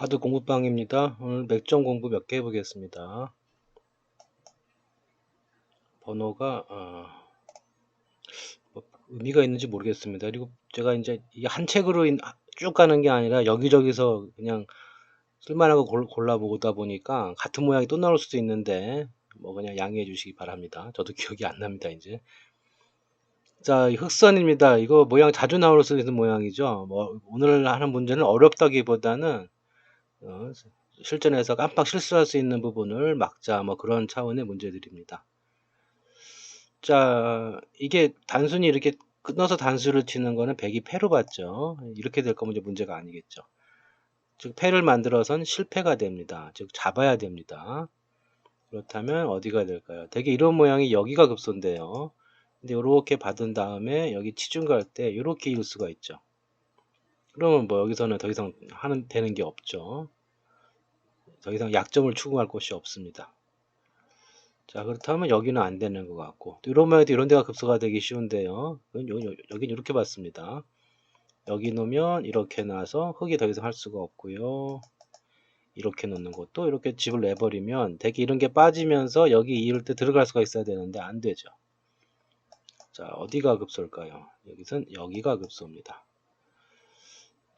바드 공부방입니다. 오늘 맥점 공부 몇 개 해보겠습니다. 번호가 어, 뭐 의미가 있는지 모르겠습니다. 그리고 제가 이제 한 책으로 인- 쭉 가는 게 아니라 여기저기서 그냥 쓸만한 거 골- 골라보다 보니까 같은 모양이 또 나올 수도 있는데 뭐 그냥 양해해 주시기 바랍니다. 저도 기억이 안 납니다 이제. 자, 이 흑선입니다. 이거 모양 자주 나올 수 있는 모양이죠. 뭐 오늘 하는 문제는 어렵다기보다는 어, 실전에서 깜빡 실수할 수 있는 부분을 막자 뭐 그런 차원의 문제들입니다. 자, 이게 단순히 이렇게 끊어서 단수를 치는 거는 백이 패로 봤죠. 이렇게 될 거면 이제 문제가 아니겠죠. 즉 패를 만들어선 실패가 됩니다. 즉 잡아야 됩니다. 그렇다면 어디가 될까요? 되게 이런 모양이 여기가 급소인데요. 근데 이렇게 받은 다음에 여기 치중 갈 때 이렇게 일 수가 있죠. 그러면 뭐 여기서는 더 이상 하는 되는 게 없죠. 더 이상 약점을 추구할 곳이 없습니다. 자 그렇다면 여기는 안 되는 것 같고 또 이런 모양도 이런 데가 급소가 되기 쉬운데요. 여기는 이렇게 봤습니다. 여기 놓으면 이렇게 나서 흙이 더 이상 할 수가 없고요. 이렇게 놓는 것도 이렇게 집을 내버리면 되게 이런 게 빠지면서 여기 이을 때 들어갈 수가 있어야 되는데 안 되죠. 자 어디가 급소일까요? 여기선 여기가 급소입니다.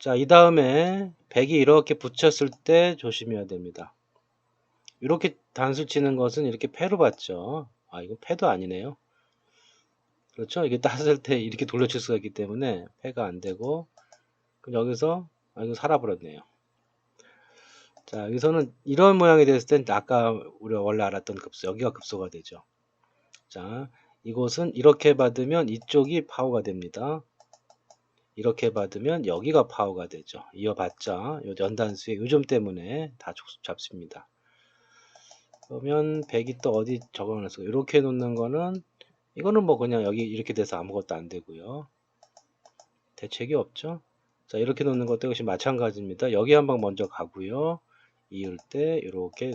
자, 이 다음에 100이 이렇게 붙였을 때 조심해야 됩니다. 이렇게 단수 치는 것은 이렇게 패로 봤죠. 아, 이건 패도 아니네요. 그렇죠? 이게 땄을 때 이렇게 돌려칠 수가 있기 때문에 패가 안 되고, 그럼 여기서, 아, 이거 살아버렸네요. 자, 여기서는 이런 모양이 됐을 땐 아까 우리가 원래 알았던 급소, 여기가 급소가 되죠. 자, 이곳은 이렇게 받으면 이쪽이 파워가 됩니다. 이렇게 받으면 여기가 파워가 되죠. 이어봤자 연단수의 요점 때문에 다 잡습니다. 그러면 100이 또 어디 적어놨어? 이렇게 놓는 거는 이거는 뭐 그냥 여기 이렇게 돼서 아무것도 안 되고요. 대책이 없죠. 자 이렇게 놓는 것도 역시 마찬가지입니다. 여기 한 방 먼저 가고요. 이을 때 이렇게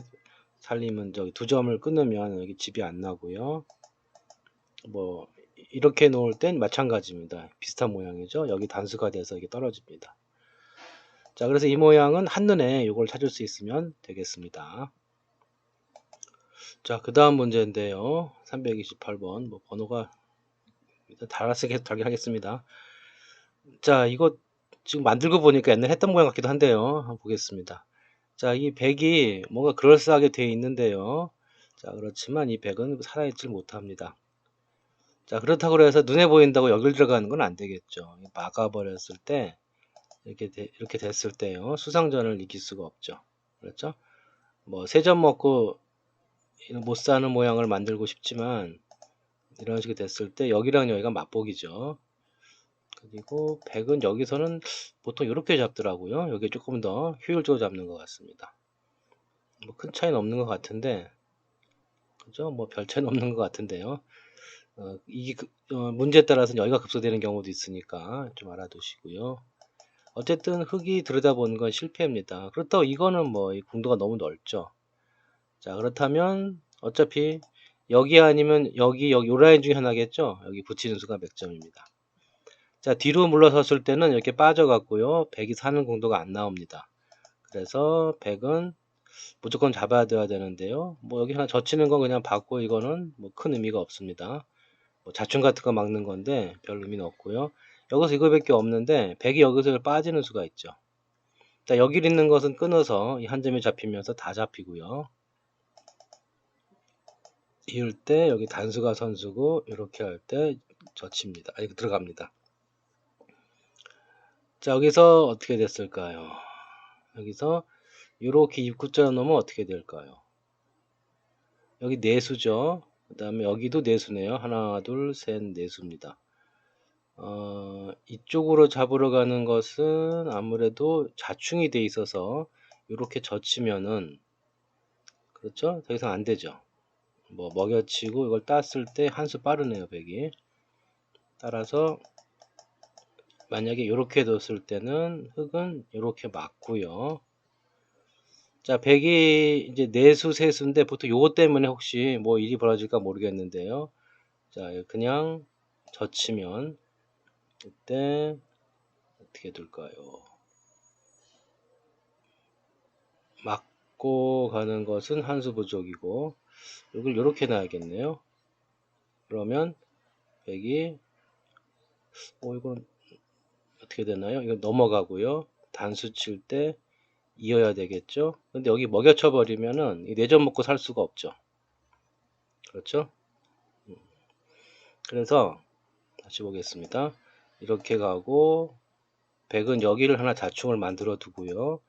살리면 저기 두 점을 끊으면 여기 집이 안 나고요. 뭐 이렇게 놓을 땐 마찬가지입니다. 비슷한 모양이죠. 여기 단수가 돼서 이게 떨어집니다. 자, 그래서 이 모양은 한눈에 이걸 찾을 수 있으면 되겠습니다. 자, 그 다음 문제인데요. 328번. 뭐, 번호가 달아서 계속 달긴 하겠습니다. 자, 이거 지금 만들고 보니까 옛날 했던 모양 같기도 한데요. 한번 보겠습니다. 자, 이 100이 뭔가 그럴싸하게 되어 있는데요. 자, 그렇지만 이 100은 살아있질 못합니다. 자, 그렇다고 해서 눈에 보인다고 여길 들어가는 건 안 되겠죠. 막아버렸을 때, 이렇게, 되, 이렇게 됐을 때요. 수상전을 이길 수가 없죠. 그렇죠? 뭐, 세점 먹고 못 사는 모양을 만들고 싶지만, 이런 식이 됐을 때, 여기랑 여기가 맛보기죠. 그리고 100은 여기서는 보통 이렇게 잡더라고요. 여기 조금 더 효율적으로 잡는 것 같습니다. 뭐 큰 차이는 없는 것 같은데, 그죠? 뭐 별 차이는 없는 것 같은데요. 어, 이 어, 문제에 따라서는 여기가 급소되는 경우도 있으니까 좀 알아두시고요. 어쨌든 흙이 들여다보는 건 실패입니다. 그렇다고 이거는 뭐 공도가 너무 넓죠. 자 그렇다면 어차피 여기 아니면 여기 여기 요 라인 중에 하나겠죠. 여기 붙이는 수가 몇 점입니다. 자 뒤로 물러섰을 때는 이렇게 빠져갖고요. 100이 사는 공도가 안 나옵니다. 그래서 100은 무조건 잡아야 돼야 되는데요. 뭐 여기 하나 젖히는 건 그냥 받고 이거는 뭐 큰 의미가 없습니다. 뭐 자충 같은 거 막는 건데 별 의미는 없고요. 여기서 이거밖에 없는데 100이 여기서 빠지는 수가 있죠. 자, 여기 있는 것은 끊어서 이한 점이 잡히면서 다 잡히고요. 이을 때 여기 단수가 선수고 이렇게 할 때 젖힙니다. 아, 이거 들어갑니다. 자, 여기서 어떻게 됐을까요? 여기서 이렇게 입구자 놓으면 어떻게 될까요? 여기 내수죠. 그 다음에 여기도 내수네요. 하나, 둘, 셋, 내수입니다. 어, 이쪽으로 잡으러 가는 것은 아무래도 자충이 돼 있어서 이렇게 젖히면은 그렇죠? 더 이상 안 되죠. 뭐 먹여치고 이걸 땄을 때 한 수 빠르네요, 백이. 따라서 만약에 이렇게 뒀을 때는 흙은 이렇게 맞고요. 자, 100이 이제 내수 세수인데 보통 요거 때문에 혹시 뭐 일이 벌어질까 모르겠는데요. 자, 그냥 젖히면 이때 어떻게 될까요? 막고 가는 것은 한수 부족이고 이걸 이렇게 놔야겠네요. 그러면 100이 어 이건 어떻게 되나요? 이거 넘어가고요. 단수 칠 때 이어야 되겠죠. 근데 여기 먹여쳐 버리면은 이 내점 먹고 살 수가 없죠. 그렇죠? 음. 그래서 다시 보겠습니다. 이렇게 가고 100은 여기를 하나 자충을 만들어 두고요.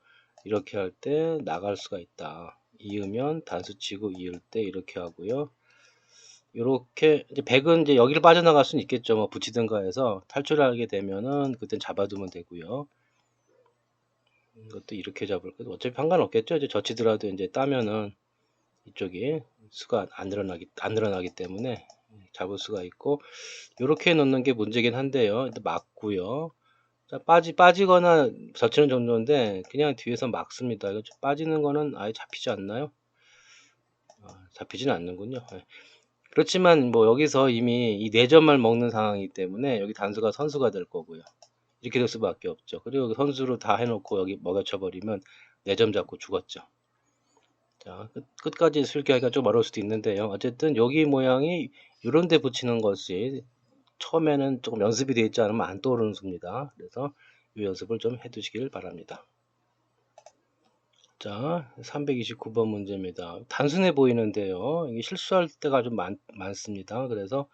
이렇게 할 때 나갈 수가 있다. 이으면 단수 치고 이을 때 이렇게 하고요. 이렇게 이제 100은 이제 여기를 빠져나갈 수는 있겠죠. 뭐 붙이든가 해서 탈출하게 되면은 그땐 잡아두면 되고요. 이것도 이렇게 잡을 거고 어차피 상관없겠죠. 이제 젖히더라도 이제 따면은 이쪽이 수가 안 늘어나기 안 늘어나기 때문에 잡을 수가 있고 이렇게 넣는 게 문제긴 한데요. 막고요. 자, 빠지 빠지거나 젖히는 정도인데 그냥 뒤에서 막습니다. 이거 빠지는 거는 아예 잡히지 않나요? 아, 잡히지는 않는군요. 네. 그렇지만 뭐 여기서 이미 이 4점만 먹는 상황이기 때문에 여기 단수가 선수가 될 거고요. 이렇게 될 수밖에 없죠. 그리고 선수로 다 해놓고 여기 먹여쳐 버리면 4점 잡고 죽었죠. 자, 끝, 까지 술기하기가 좀 어려울 수도 있는데요. 어쨌든 여기 모양이 이런 데 붙이는 것이 처음에는 조금 연습이 되어 있지 않으면 안 떠오르는 수입니다. 그래서 이 연습을 좀 해두시길 바랍니다. 자, 329번 문제입니다. 단순해 보이는데요. 이게 실수할 때가 좀 많, 많습니다. 그래서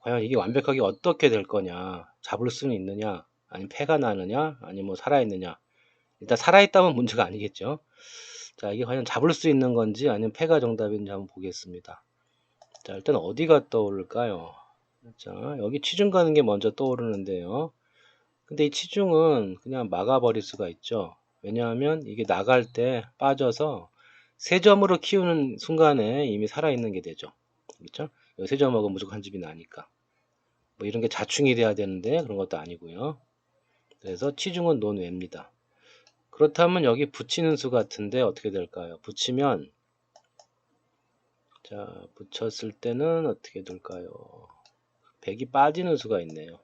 과연 이게 완벽하게 어떻게 될 거냐, 잡을 수는 있느냐, 아니면 패가 나느냐, 아니면 뭐 살아있느냐. 일단 살아있다면 문제가 아니겠죠. 자, 이게 과연 잡을 수 있는 건지 아니면 패가 정답인지 한번 보겠습니다. 자, 일단 어디가 떠오를까요? 자, 여기 치중 가는 게 먼저 떠오르는데요. 근데 이 치중은 그냥 막아버릴 수가 있죠. 왜냐하면 이게 나갈 때 빠져서 세 점으로 키우는 순간에 이미 살아있는 게 되죠. 그렇죠? 세 점하고 무조건 한 집이 나니까. 뭐 이런 게 자충이 돼야 되는데 그런 것도 아니고요. 그래서 치중은 논외입니다. 그렇다면 여기 붙이는 수 같은데 어떻게 될까요? 붙이면 자 붙였을 때는 어떻게 될까요? 100이 빠지는 수가 있네요.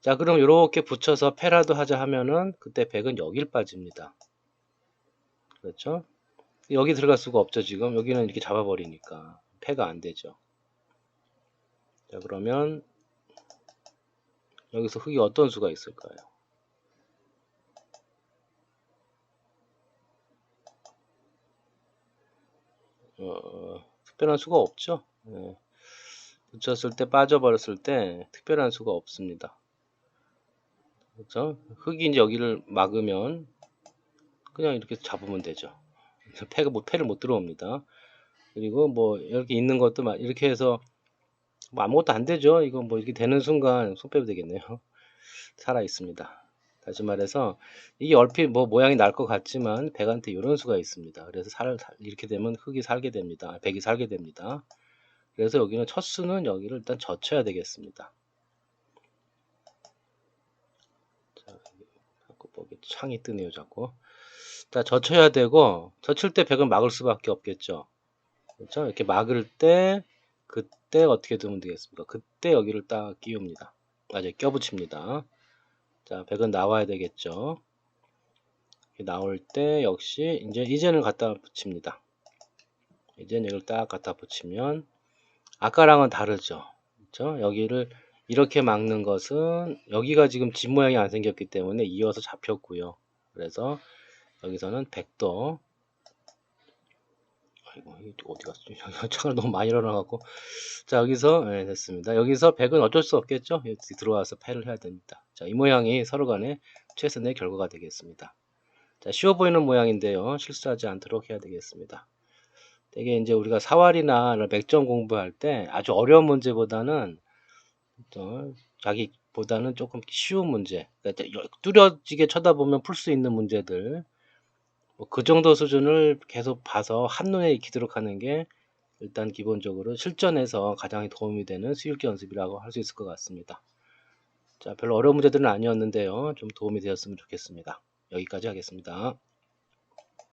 자 그럼 이렇게 붙여서 패라도 하자 하면은 그때 100은 여길 빠집니다. 그렇죠? 여기 들어갈 수가 없죠 지금 여기는 이렇게 잡아버리니까 패가 안 되죠. 자 그러면 여기서 흙이 어떤 수가 있을까요? 어, 특별한 수가 없죠. 예. 붙였을 때 빠져버렸을 때 특별한 수가 없습니다. 그렇죠? 흙이 이제 여기를 막으면 그냥 이렇게 잡으면 되죠. 패가 못 패를 못 들어옵니다. 그리고 뭐 이렇게 있는 것도 이렇게 해서 뭐 아무것도 안 되죠. 이거 뭐 이렇게 되는 순간 손 빼도 되겠네요. 살아 있습니다. 다시 말해서 이게 얼핏 뭐 모양이 날 것 같지만 백한테 이런 수가 있습니다. 그래서 살 이렇게 되면 흙이 살게 됩니다. 백이 살게 됩니다. 그래서 여기는 첫 수는 여기를 일단 젖혀야 되겠습니다. 보기 창이 뜨네요 자꾸 자 젖혀야 되고 젖힐 때 백은 막을 수밖에 없겠죠 그렇죠 이렇게 막을 때 그때 어떻게 두면 되겠습니까 그때 여기를 딱 끼웁니다 맞아요 껴붙입니다 자 백은 나와야 되겠죠 나올 때 역시 이제 이젠을 갖다 붙입니다 이젠 여기를 딱 갖다 붙이면 아까랑은 다르죠 그렇죠 여기를 이렇게 막는 것은 여기가 지금 집 모양이 안 생겼기 때문에 이어서 잡혔고요. 그래서 여기서는 100도 아이고 어디 갔어? 창을 너무 많이 열어놔갖고 자 여기서 네, 됐습니다. 여기서 100은 어쩔 수 없겠죠? 들어와서 패를 해야 됩니다. 자 이 모양이 서로 간에 최선의 결과가 되겠습니다. 자 쉬워 보이는 모양인데요. 실수하지 않도록 해야 되겠습니다. 되게 이제 우리가 사활이나 맥점 공부할 때 아주 어려운 문제보다는 자기보다는 조금 쉬운 문제, 그러니까 뚜렷지게 쳐다보면 풀 수 있는 문제들, 뭐 그 정도 수준을 계속 봐서 한눈에 익히도록 하는 게 일단 기본적으로 실전에서 가장 도움이 되는 수익기 연습이라고 할 수 있을 것 같습니다. 자, 별로 어려운 문제들은 아니었는데요. 좀 도움이 되었으면 좋겠습니다. 여기까지 하겠습니다.